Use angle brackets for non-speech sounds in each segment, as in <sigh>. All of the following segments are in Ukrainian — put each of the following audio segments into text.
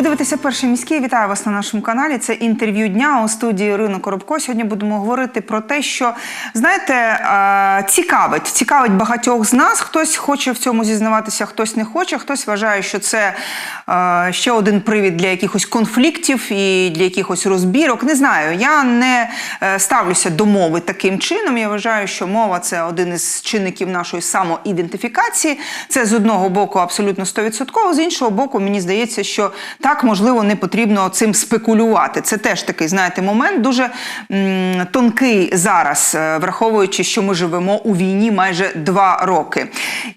Ви дивитеся перший міський. Вітаю вас на нашому каналі. Це інтерв'ю дня у студії Ірина Коробко. Сьогодні будемо говорити про те, що знаєте, цікавить, цікавить багатьох з нас. Хтось хоче в цьому зізнаватися, хтось не хоче. Хтось вважає, що це ще один привід для якихось конфліктів і для якихось розбірок. Не знаю. Я не е, ставлюся до мови таким чином. Я вважаю, що мова це один із чинників нашої самоідентифікації. Це з одного боку абсолютно 100%, з іншого боку, мені здається, що так можливо не потрібно цим спекулювати. Це теж такий, знаєте, момент дуже м, тонкий зараз, е, враховуючи, що ми живемо у війні майже два роки.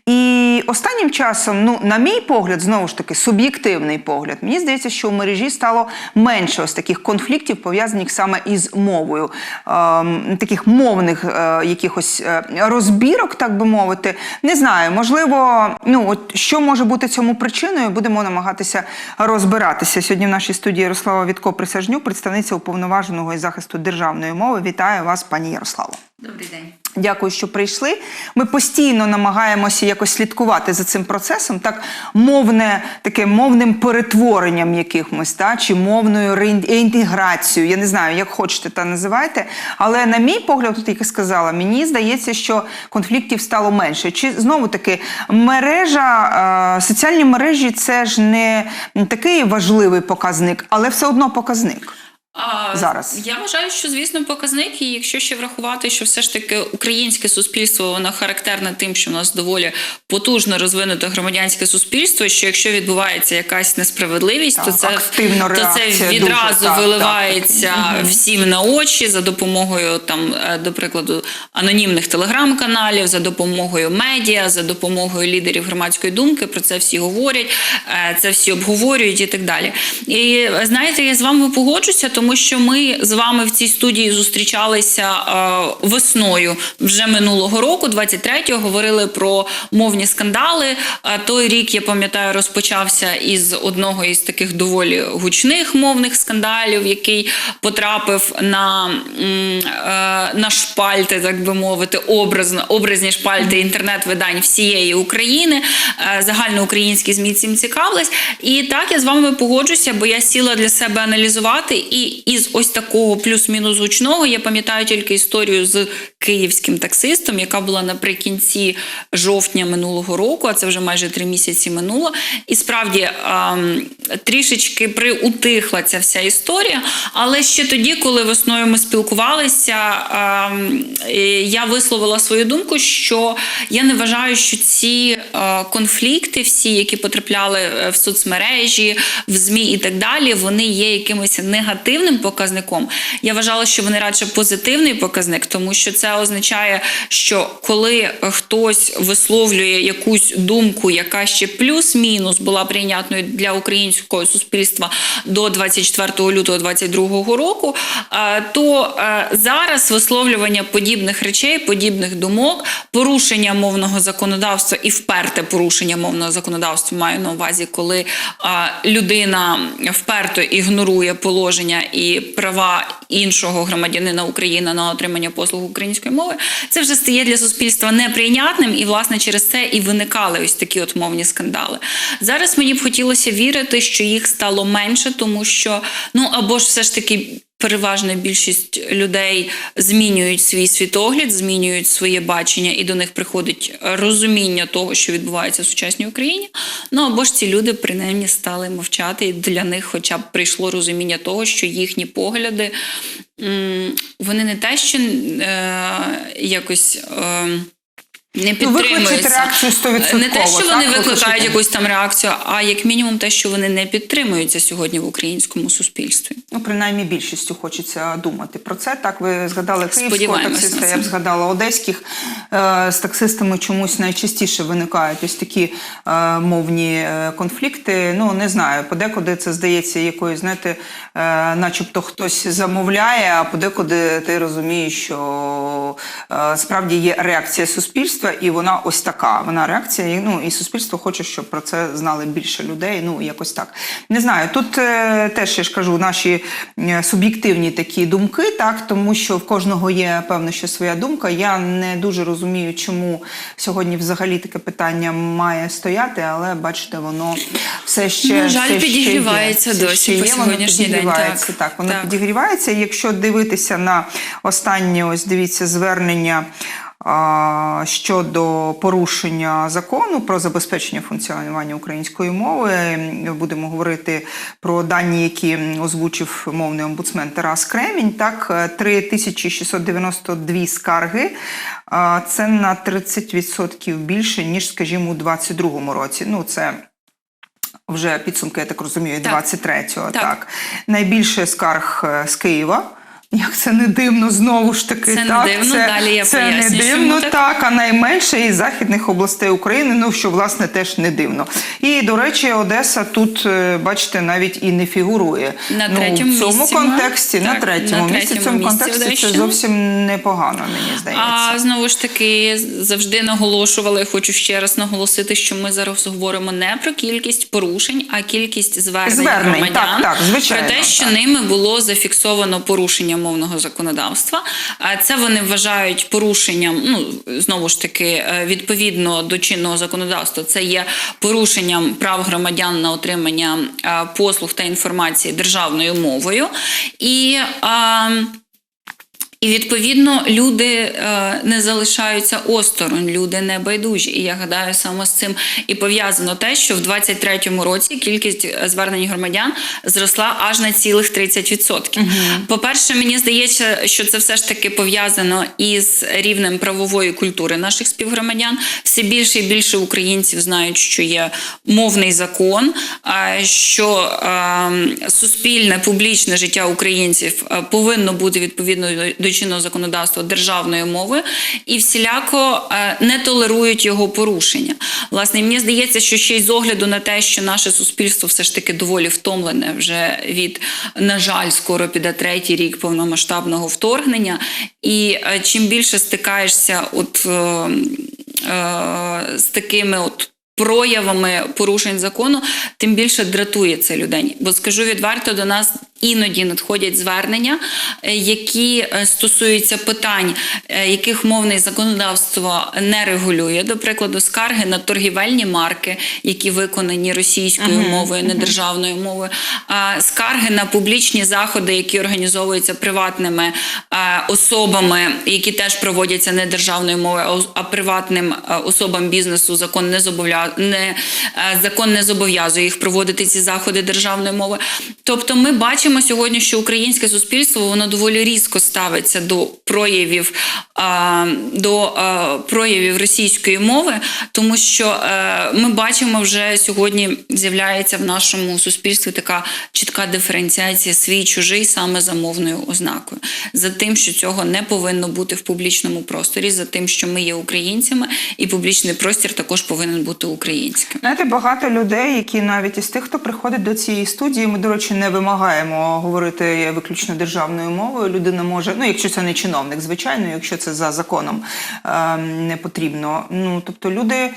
І останнім часом, ну, на мій погляд, знову ж таки, суб'єктивний погляд, мені здається, що в мережі стало менше ось таких конфліктів, пов'язаних саме із мовою, ем, таких мовних е, якихось е, розбірок, так би мовити. Не знаю, можливо, ну от що може бути цьому причиною, будемо намагатися розбиратися. Сьогодні в нашій студії Ярослава Вітко Присяжнюк, представниця уповноваженого із захисту державної мови. Вітаю вас, пані Ярославо. Добрий день. Дякую, що прийшли. Ми постійно намагаємося якось слідкувати за цим процесом, так мовне таке мовним перетворенням якимось, та чи мовною реінтеграцією. Я не знаю, як хочете та називайте. Але на мій погляд, тут як я сказала, мені здається, що конфліктів стало менше. Чи знову таки мережа, соціальні мережі це ж не такий важливий показник, але все одно показник. А, Зараз. я вважаю, що звісно показник, і якщо ще врахувати, що все ж таки українське суспільство воно характерне тим, що в нас доволі потужно розвинуте громадянське суспільство. Що якщо відбувається якась несправедливість, Так, то це то це відразу дуже, так, виливається так. всім на очі за допомогою там, е, до прикладу, анонімних телеграм-каналів, за допомогою медіа, за допомогою лідерів громадської думки. Про це всі говорять, е, це всі обговорюють і так далі. І знаєте, я з вами погоджуся, тому що ми з вами в цій студії зустрічалися е, весною вже минулого року, 23-го, говорили про мовні скандали. Той рік я пам'ятаю, розпочався із одного із таких доволі гучних мовних скандалів, який потрапив на, е, на шпальти, так би мовити, образно образні шпальти інтернет-видань всієї України. Е, Загальноукраїнські змі цим цікавились. І так я з вами погоджуся, бо я сіла для себе аналізувати. І із ось такого плюс-мінус гучного я пам'ятаю тільки історію з київським таксистом, яка була наприкінці жовтня минулого року, а це вже майже три місяці минуло. І справді ем, трішечки приутихла ця вся історія. Але ще тоді, коли весною ми спілкувалися, ем, я висловила свою думку, що я не вважаю, що ці е, конфлікти, всі, які потрапляли е, в соцмережі, в ЗМІ і так далі, вони є якимось негативним показником. Я вважала, що вони радше позитивний показник, тому що це означає, що коли хтось висловлює якусь думку, яка ще плюс-мінус була прийнятною для українського суспільства до 24 лютого 2022 року, е, то е, зараз висловлювання подібних речей, подібних думок, порушення мовного законодавства і вперте порушення мовного законодавства маю на увазі, коли е, людина вперто ігнорує положення і права іншого громадянина України на отримання послуг української мови, це вже стає для суспільства неприйнятним, і власне через це і виникали ось такі от мовні скандали. Зараз мені б хотілося вірити, що їх стало менше, тому що ну або ж все ж таки. Переважна більшість людей змінюють свій світогляд, змінюють своє бачення, і до них приходить розуміння того, що відбувається в сучасній Україні. Ну або ж ці люди принаймні стали мовчати, і для них, хоча б прийшло розуміння того, що їхні погляди вони не те, що е, якось. Е, не Ну, підтримуються. реакцію 100%, Не те, що вони ви викликають якусь там реакцію, а як мінімум те, що вони не підтримуються сьогодні в українському суспільстві. Ну, принаймні, більшістю хочеться думати про це. Так, ви згадали київського таксиста, я б згадала одеських. Е, з таксистами чомусь найчастіше виникають ось такі е, мовні е, конфлікти. Ну, не знаю, подекуди це здається якоюсь, знаєте, начебто хтось замовляє, а подекуди ти розумієш, що справді є реакція суспільства. і вона ось така. Вона реакція. Ну і суспільство хоче, щоб про це знали більше людей. Ну якось так. Не знаю. Тут теж я ж кажу наші суб'єктивні такі думки, так тому що в кожного є певно, що своя думка. Я не дуже розумію, чому сьогодні взагалі таке питання має стояти, але бачите, воно все ще На жаль, все ще є. підігрівається досі ще по є, воно сьогоднішній день, підігрівається. так. Так, воно Так. підігрівається. Якщо дивитися на останнє, ось дивіться, звернення щодо порушення закону про забезпечення функціонування української мови, будемо говорити про дані, які озвучив мовний омбудсмен Тарас Кремінь. Так, е, 3692 скарги. Це на 30% більше, ніж, скажімо, у 2022 році. Ну, це вже підсумки, я так розумію, Так. 23-го. Так. Так. Найбільше скарг е, з Києва. Як це не дивно, знову ж таки. Це не дивно, це, далі я це не дивно, чому так. а найменше із західних областей України, ну що власне теж не дивно. І до речі, Одеса тут, е, бачите, навіть і не фігурує. На ну, третьому в цьому місці, контексті, так, на третьому місці, в цьому місці контексті це зовсім непогано, мені здається. А знову ж таки завжди наголошували. Хочу ще раз наголосити, що ми зараз говоримо не про кількість порушень, а кількість звернень, Звернень, громадян так, так, звичайно, про те, що так. ними було зафіксовано порушення мовного законодавства. Це вони вважають порушенням. Ну знову ж таки, е, відповідно до чинного законодавства, це є порушенням прав громадян на отримання е, послуг та інформації державною мовою і. І відповідно люди е, не залишаються осторонь, люди не байдужі. І я гадаю, саме з цим і пов'язано те, що в 23-му році кількість е, звернень громадян зросла аж на цілих 30%. По-перше, мені здається, що це все ж таки пов'язано із рівнем правової культури наших співгромадян. Все більше і більше українців знають, що є мовний закон, що е, суспільне публічне життя українців е, повинно бути відповідно до чинного законодавства державною мовою і всіляко е, не толерують його порушення. Власне, мені здається, що ще й з огляду на те, що наше суспільство все ж таки доволі втомлене вже від, на жаль, скоро піде третій рік повномасштабного вторгнення. І е, чим більше стикаєшся от, е, е, з такими от. Проявами порушень закону, тим більше дратує це людей. Бо скажу відверто, до нас іноді надходять звернення, е, які е, стосуються питань, е, яких мовне законодавство не регулює. До прикладу, скарги на торгівельні марки, які виконані російською мовою, не державною мовою, скарги на публічні заходи, які організовуються приватними особами, які теж проводяться не державною мовою, а приватним особам бізнесу закон не зобов'я... не, закон не зобов'язує їх проводити ці заходи державною мовою. Тобто, ми бачимо сьогодні, що українське суспільство воно доволі різко ставиться до проявів до проявів російської мови, тому що е, ми бачимо вже сьогодні з'являється в нашому суспільстві така чітка диференціація свій чужий саме за мовною ознакою, за тим, що цього не повинно бути в публічному просторі, за тим, що ми є українцями, і публічний простір також повинен бути українським. Знаєте, багато людей, які навіть із тих, хто приходить до цієї студії, ми, до речі, не вимагаємо говорити виключно державною мовою. Людина може, ну якщо це не чиновник, звичайно, якщо це за законом е, не потрібно. Ну тобто люди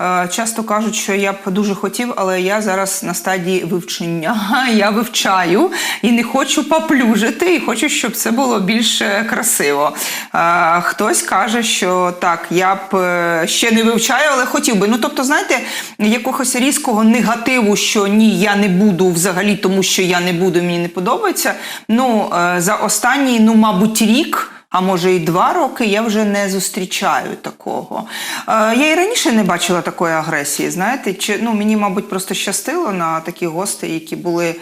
е, часто кажуть, що я б дуже хотів, але я зараз на стадії вивчення. <laughs> Я вивчаю і не хочу поплюжити, і хочу, щоб це було більш е, красиво. Е, хтось каже, що так, я б е, ще не вивчаю, але хотів би. Ну тобто, знаєте, якогось різкого негативу, що ні, я не буду взагалі, тому що я не буду, мені не подобається. Ну е, за останній, ну мабуть, рік. А може і два роки я вже не зустрічаю такого. Е, я і раніше не бачила такої агресії. Знаєте, чи ну мені, мабуть, просто щастило на такі гости, які були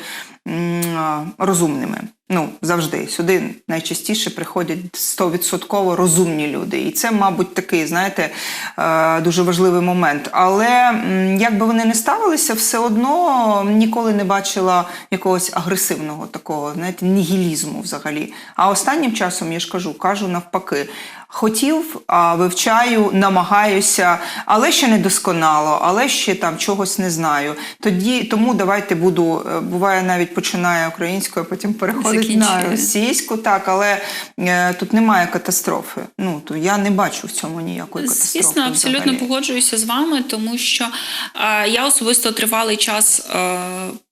розумними. Ну, завжди сюди найчастіше приходять 100% розумні люди. І це, мабуть, такий, знаєте, е, дуже важливий момент. Але як би вони не ставилися, все одно ніколи не бачила якогось агресивного такого, знаєте, нігілізму взагалі. А останнім часом я ж кажу, кажу навпаки. Хотів, а вивчаю, намагаюся, але ще не досконало, але ще там чогось не знаю. Тоді тому давайте буду. е, Буває, навіть починає українською, а потім переходить на російську, так, але е, тут немає катастрофи. Ну то я не бачу в цьому ніякої катастрофи. Звісно, абсолютно взагалі. погоджуюся з вами, тому що е, я особисто тривалий час е,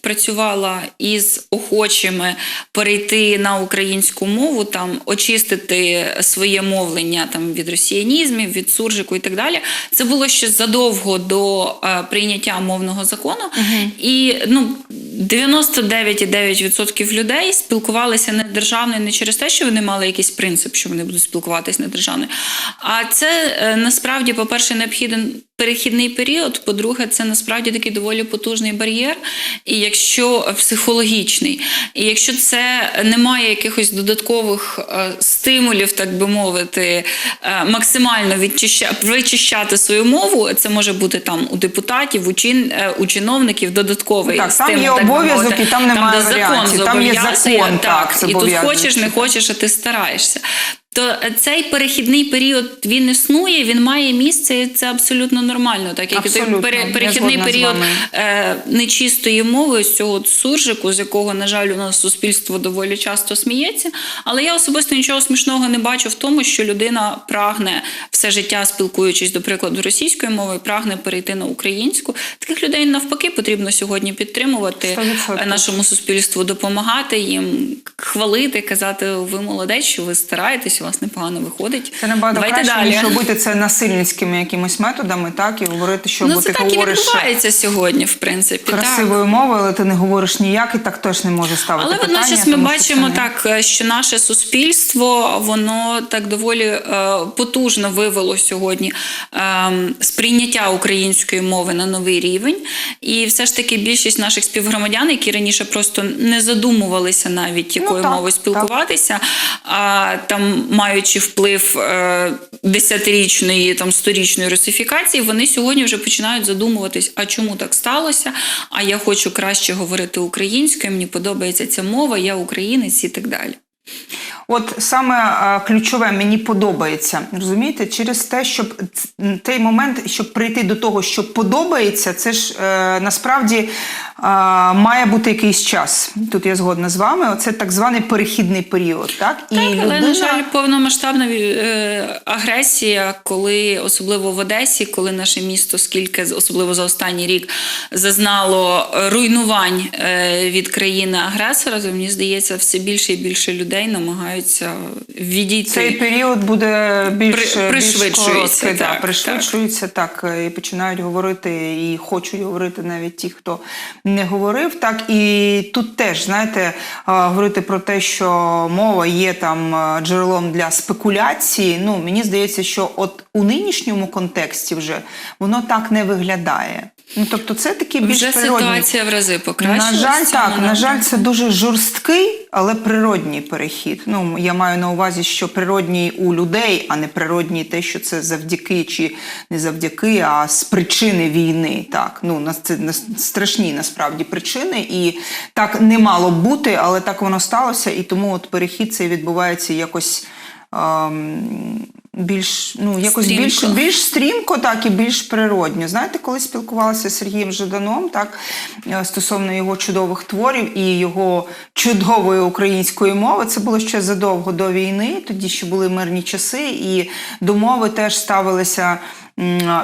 працювала із охочими перейти на українську мову, там очистити своє мовлення там від росіянізмів, від суржику і так далі. Це було ще задовго до е, прийняття мовного закону, і ну. 99,9% людей спілкувалися не державною не через те, що вони мали якийсь принцип, що вони будуть спілкуватися не державною. А це е, насправді, по-перше, необхіден перехідний період. По-друге, це насправді такий доволі потужний бар'єр, і якщо психологічний, і якщо це немає якихось додаткових е, стимулів, так би мовити, е, максимально вичищати свою мову, це може бути там у депутатів, у, чин, е, у чиновників додатковий Так, там є так обов'язок, і там немає де закон. Там є закон, так, і тут хочеш, не хочеш, а ти стараєшся. То цей перехідний період він існує, він має місце, і це абсолютно нормально. Так як і той пере- перехідний період е, нечистої мови, з цього суржику, з якого, на жаль, у нас суспільство доволі часто сміється. Але я особисто нічого смішного не бачу в тому, що людина прагне все життя, спілкуючись, до прикладу, російською мовою, прагне перейти на українську. Таких людей навпаки потрібно сьогодні підтримувати 100%. е, нашому суспільству, допомагати їм, хвалити, казати, ви молодець, що ви стараєтесь, у вас непогано виходить. Це набагато Давайте краще, далі. ніж робити це насильницькими якимось методами, так, і говорити, що ну, бо це ти так і говориш відбувається сьогодні, в принципі. так. красивою мовою, але ти не говориш ніяк, і так теж не може ставити Але питання. водночас ми тому що бачимо це не- так, е, що наше суспільство воно так доволі е, потужно вивело сьогодні е, сприйняття української мови на новий рівень. І все ж таки більшість наших співгромадян, які раніше просто не задумувалися навіть якою Ну, так, мовою спілкуватися, а там маючи вплив е, десятирічної там сторічної русифікації, вони сьогодні вже починають задумуватись, а чому так сталося? А я хочу краще говорити українською, мені подобається ця мова, я українець і так далі. От саме ключове мені подобається, розумієте, через те, щоб той момент, щоб прийти до того, що подобається, це ж е, насправді е, має бути якийсь час. Тут я згодна з вами. Оце так званий перехідний період. Так, і але, людина... на жаль, повномасштабна е, агресія, коли особливо в Одесі, коли наше місто, скільки особливо за останній рік зазнало руйнувань е, від країни-агресора, то мені здається, все більше і більше людей намагаються відійти. Цей період буде більш, При- більш пришвидшується, короткий, да, так, пришвидшується так. і починають говорити, і хочуть говорити навіть ті, хто не говорив. Так і тут теж знаєте, говорити про те, що мова є там джерелом для спекуляції. Ну мені здається, що от у нинішньому контексті вже воно так не виглядає. Ну тобто, це такі більш Вже природні. ситуація в рази покращилася. На жаль, так. На жаль, це дуже жорсткий, але природній перехід. Ну я маю на увазі, що природній у людей, а не природній те, що це завдяки чи не завдяки, а з причини війни. Так, ну нас це страшні насправді причини, і так не мало бути, але так воно сталося, і тому от перехід цей відбувається якось. ем, Більш ну якось Стрімко. більш більш стрімко, так і більш природньо. Знаєте, коли спілкувалася з Сергієм Жаданом, так е, стосовно його чудових творів і його чудової української мови, це було ще задовго до війни. Тоді ще були мирні часи, і до мови теж ставилися.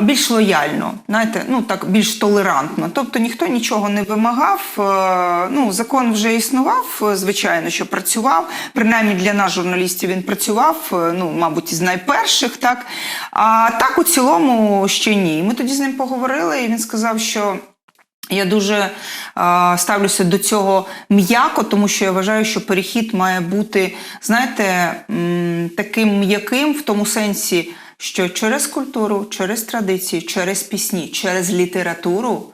Більш лояльно, знаєте, ну так більш толерантно. Тобто ніхто нічого не вимагав. е, Ну, закон вже існував, е, звичайно, що працював. Принаймні для нас, журналістів, він працював, е, ну, мабуть, із найперших, так. А так у цілому ще ні. Ми тоді з ним поговорили, і він сказав, що. Я дуже е, ставлюся до цього м'яко, тому що я вважаю, що перехід має бути, знаєте, м, таким м'яким в тому сенсі, що через культуру, через традиції, через пісні, через літературу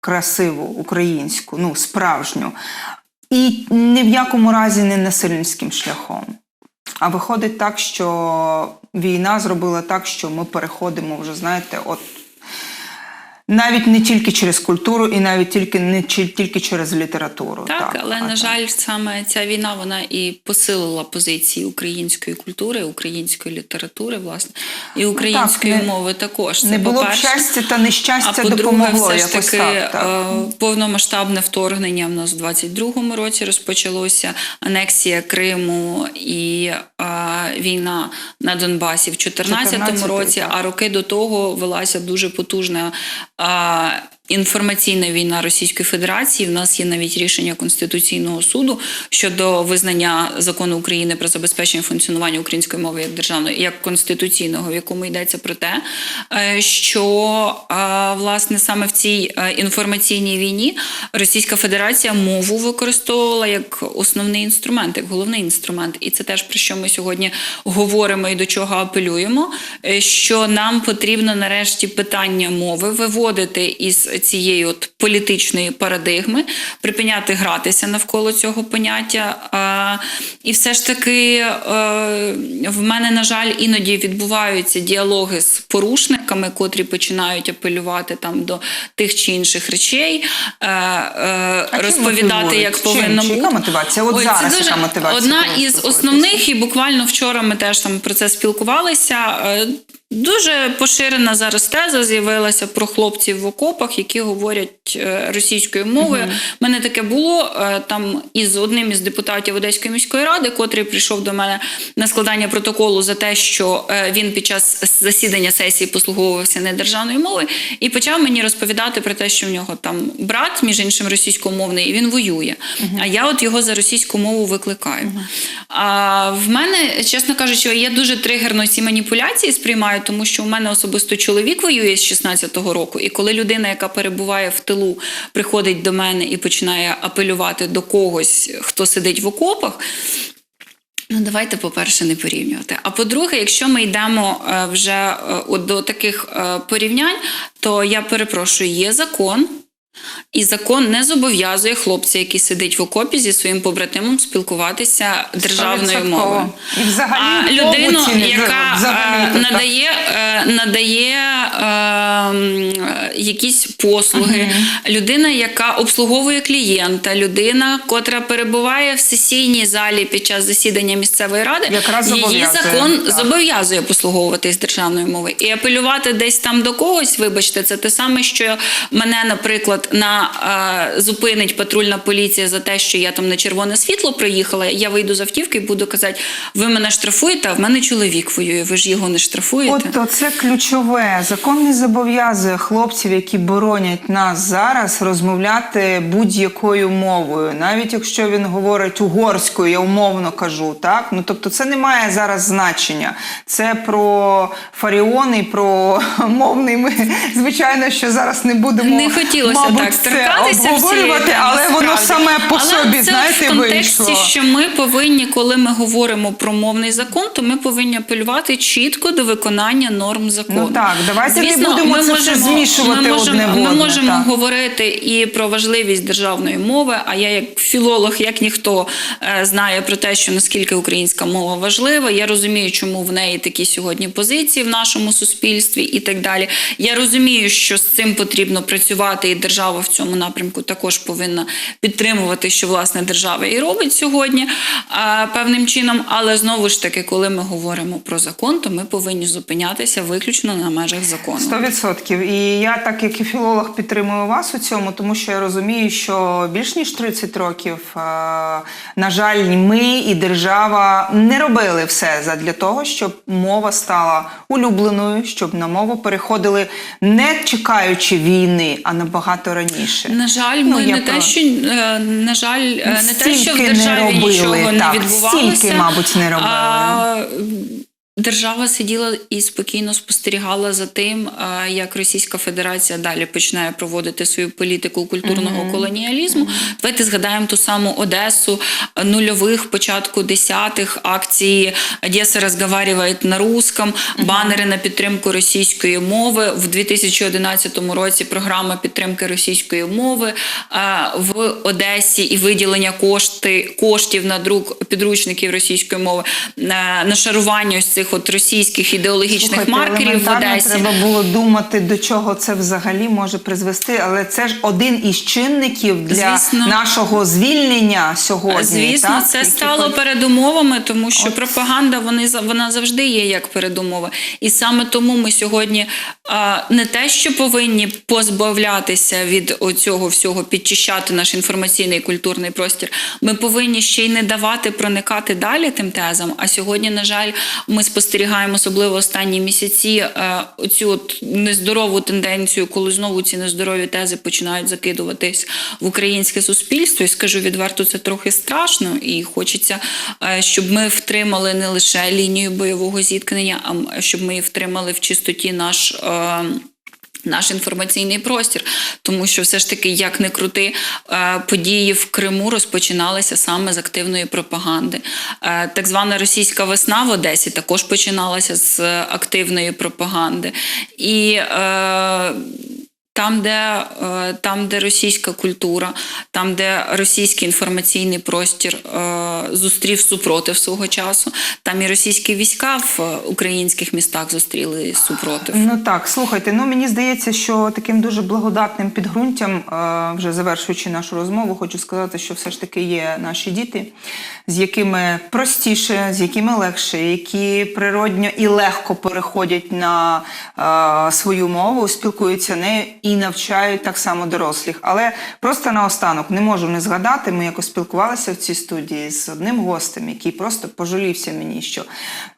красиву українську, ну справжню, і ні в якому разі не насильницьким шляхом. А виходить так, що війна зробила так, що ми переходимо вже, знаєте, от навіть не тільки через культуру, і навіть тільки не тільки через літературу. Так, але а на так. жаль, саме ця війна вона і посилила позиції української культури, української літератури, власне, і української Ну, не- мови також. Це не було б щастя та нещастя а допомогло все ж таки так, так. е, повномасштабне вторгнення в нас в 22-му році розпочалося, анексія Криму і е, війна на Донбасі в 14-му 14-й, році. так. А роки до того велася дуже потужна. Інформаційна війна Російської Федерації. В нас є навіть рішення Конституційного суду щодо визнання закону України про забезпечення функціонування української мови як державної, як конституційного, в якому йдеться про те, е, що е, власне саме в цій е, інформаційній війні Російська Федерація мову використовувала як основний інструмент, як головний інструмент. І це теж про що ми сьогодні говоримо і до чого апелюємо. Що нам потрібно нарешті питання мови виводити із цієї от політичної парадигми, припиняти гратися навколо цього поняття. І все ж таки е, в мене, на жаль, іноді відбуваються діалоги з порушниками, котрі починають апелювати там до тих чи інших речей, е, е, розповідати, як повинно бути. яка мотивація? От Ой, зараз дуже яка мотивація, одна із основних, і буквально вчора ми теж там про це спілкувалися. Дуже поширена зараз теза з'явилася про хлопців в окопах, які говорять е, російською мовою. У мене таке було е, там із одним із депутатів Одеської міської ради, котрий прийшов до мене на складання протоколу за те, що е, він під час засідання сесії послуговувався недержавною мовою, і почав мені розповідати про те, що в нього там брат, між іншим, російськомовний, і він воює. А я от його за російську мову викликаю. А в мене, чесно кажучи, я дуже тригерно ці маніпуляції сприймаю, тому що у мене особисто чоловік воює з 16-го року, і коли людина, яка перебуває в тилу, приходить до мене і починає апелювати до когось, хто сидить в окопах. Ну, давайте, по-перше, не порівнювати. А по-друге, якщо ми йдемо е, вже е, до таких е, порівнянь, то я перепрошую, є закон. І закон не зобов'язує хлопця, який сидить в окопі зі своїм побратимом, спілкуватися державною мовою. І взагалі а людину, яка взагалі, е, то так. надає, е, надає е, якісь послуги, людина, яка обслуговує клієнта, людина, котра перебуває в сесійній залі під час засідання місцевої ради, Якраз її закон зобов'язує послуговуватись державною мовою. І апелювати десь там до когось, вибачте, це те саме, що мене, наприклад, на е, зупинить патрульна поліція за те, що я там на червоне світло приїхала. Я вийду з автівки і буду казати: ви мене штрафуєте, а в мене чоловік воює. Ви ж його не штрафуєте. От це ключове. Закон не зобов'язує хлопців, які боронять нас зараз, розмовляти будь-якою мовою, навіть якщо він говорить угорською, я умовно кажу, так ну тобто, це не має зараз значення. Це про Фаріон і про <laughs> мовний. Ми звичайно, що зараз не будемо Не хотілося мабуть, так це обговорювати, але воно саме по Але собі, це знаєте, в контексті, вийшло. що ми повинні, коли ми говоримо про мовний закон, то ми повинні апелювати чітко до виконання норм закону. Ну так, давайте не будемо ми це все можемо, змішувати ми можемо, одне в Ми можемо так. говорити і про важливість державної мови. А я, як філолог, як ніхто е, знає про те, що наскільки українська мова важлива. Я розумію, чому в неї такі сьогодні позиції в нашому суспільстві і так далі. Я розумію, що з цим потрібно працювати, і держава в цьому напрямку також повинна підтримувати, що власне держава і робить сьогодні певним чином. Але знову ж таки, коли ми говоримо про закон, то ми повинні зупинятися виключно на межах закону. Сто відсотків. І я, так як і філолог, підтримую вас у цьому, тому що я розумію, що більш ніж 30 років, на жаль, ми і держава не робили все задля того, щоб мова стала улюбленою, щоб на мову переходили не чекаючи війни, а набагато раніше. На жаль, Ну, ми ну, не про- те, що е, на жаль, е, не те, що в державі не робили, нічого не відбувалося. стільки, мабуть, не робили. А, Держава сиділа і спокійно спостерігала за тим, як Російська Федерація далі починає проводити свою політику культурного колоніалізму. Давайте згадаємо ту саму Одесу нульових, початку десятих акції Одеса розговарює на русском, банери на підтримку російської мови. В 2011 році програма підтримки російської мови в Одесі і виділення кошти, коштів на друк підручників російської мови, на, на шарування ось цих цих от російських ідеологічних Слухайте, маркерів в Одесі. Треба було думати, до чого це взагалі може призвести, але це ж один із чинників для Звісно. нашого звільнення сьогодні. Звісно, так? це Які стало пон- передумовами, тому що пропаганда вони вона завжди є як передумова. І саме тому ми сьогодні а, не те, що повинні позбавлятися від цього всього, підчищати наш інформаційний і культурний простір. Ми повинні ще й не давати проникати далі тим тезам. А сьогодні, на жаль, ми спостерігаємо, особливо останні місяці, цю оцю от нездорову тенденцію, коли знову ці нездорові тези починають закидуватись в українське суспільство. І скажу відверто, це трохи страшно, і хочеться, е, щоб ми втримали не лише лінію бойового зіткнення, а щоб ми втримали в чистоті наш. Наш інформаційний простір, тому що все ж таки, як не крути, е, події в Криму розпочиналися саме з активної пропаганди. Е, Так звана російська весна в Одесі також починалася з активної пропаганди. І е, там, де, е, там, де російська культура, там, де російський інформаційний простір е, зустрів супротив свого часу, там і російські війська в е, українських містах зустріли супротив. Ну так, слухайте. Ну мені здається, що таким дуже благодатним підґрунтям, вже завершуючи нашу розмову, хочу сказати, що все ж таки є наші діти, з якими простіше, з якими легше, які природньо і легко переходять на свою мову, спілкуються нею і навчають так само дорослих. Але просто наостанок не можу не згадати. Ми якось спілкувалися в цій студії з одним гостем, який просто пожалівся мені, що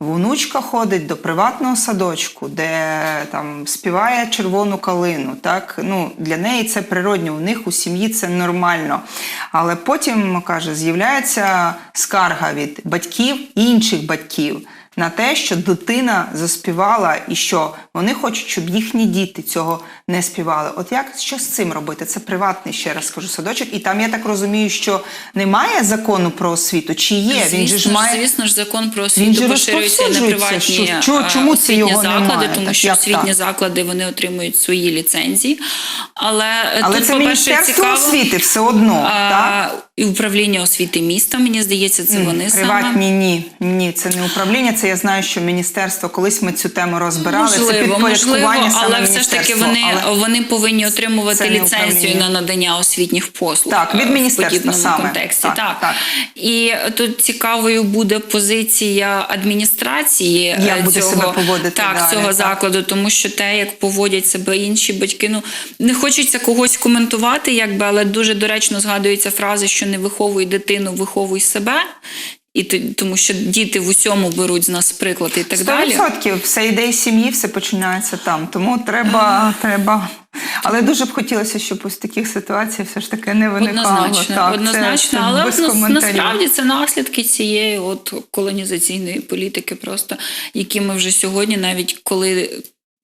внучка ходить до приватного садочку, де там співає червону калину. Так ну для неї це природньо. У них у сім'ї це нормально. Але потім каже, з'являється скарга від батьків інших батьків. На те, що дитина заспівала, і що вони хочуть, щоб їхні діти цього не співали. От як що з цим робити? Це приватний ще раз скажу садочок, і там я так розумію, що немає закону про освіту, чи є? Він же ж має звісно ж, закон про Він освіту же поширюється на приватні Що- е, чому це його заклади, немає? тому Так, що освітні так? заклади вони отримують свої ліцензії. Але, е, Але тут, це міністерство цікаво, освіти все одно, а, так? і управління освіти міста, мені здається, це вони саме. Приватні ні. Ні, це не управління. Це я знаю, що міністерство колись ми цю тему розбирали. це Можливо, підпорядкування можливо, саме але все ж таки вони, Але- вони повинні отримувати ліцензію на надання освітніх послуг. Так, від е, міністерства в саме. контексті. Так, Так, так. І тут цікавою буде позиція адміністрації Як е, буде цього, себе поводити так, далі, цього так. закладу, тому що те, як поводять себе інші батьки, ну не хочеться когось коментувати, якби, але дуже доречно згадується фраза, що не виховуй дитину, виховуй себе. І тому що діти в усьому беруть з нас приклад і так далі. 100% все із сім'ї, все починається там. Тому треба, треба. Але дуже б хотілося, щоб ось таких ситуацій все ж таки не виникало. Однозначно, так, однозначно, це але без на- коментарів. насправді це наслідки цієї от колонізаційної політики, просто які ми вже сьогодні, навіть коли.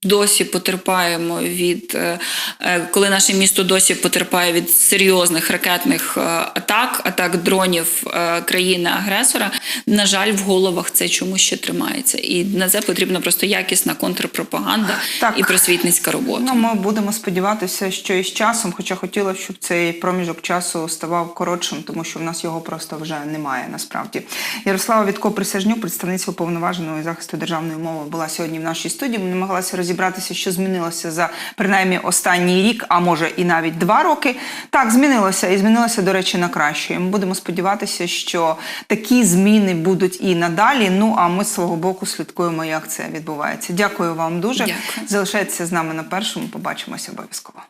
Досі потерпаємо від е, е, коли наше місто досі потерпає від серйозних ракетних е, атак, атак дронів країни-агресора. На жаль, в головах це чомусь ще тримається, і на це потрібна просто якісна контрпропаганда Так. і просвітницька робота. Ну, ми будемо сподіватися, що із часом, хоча хотіла, щоб цей проміжок часу ставав коротшим, тому що в нас його просто вже немає насправді. Ярослава Вітко Присяжнюк, представниця уповноваженої захисту державної мови, була сьогодні в нашій студії. Ми намагалася намагалися розібратися, що змінилося за принаймні останній рік, а може і навіть два роки. Так, змінилося і змінилося, до речі, на краще. І Ми будемо сподіватися, що такі зміни будуть і надалі. Ну а ми з свого боку слідкуємо, як це відбувається. Дякую вам дуже. Дякую. Залишайтеся з нами на першому. Побачимося обов'язково.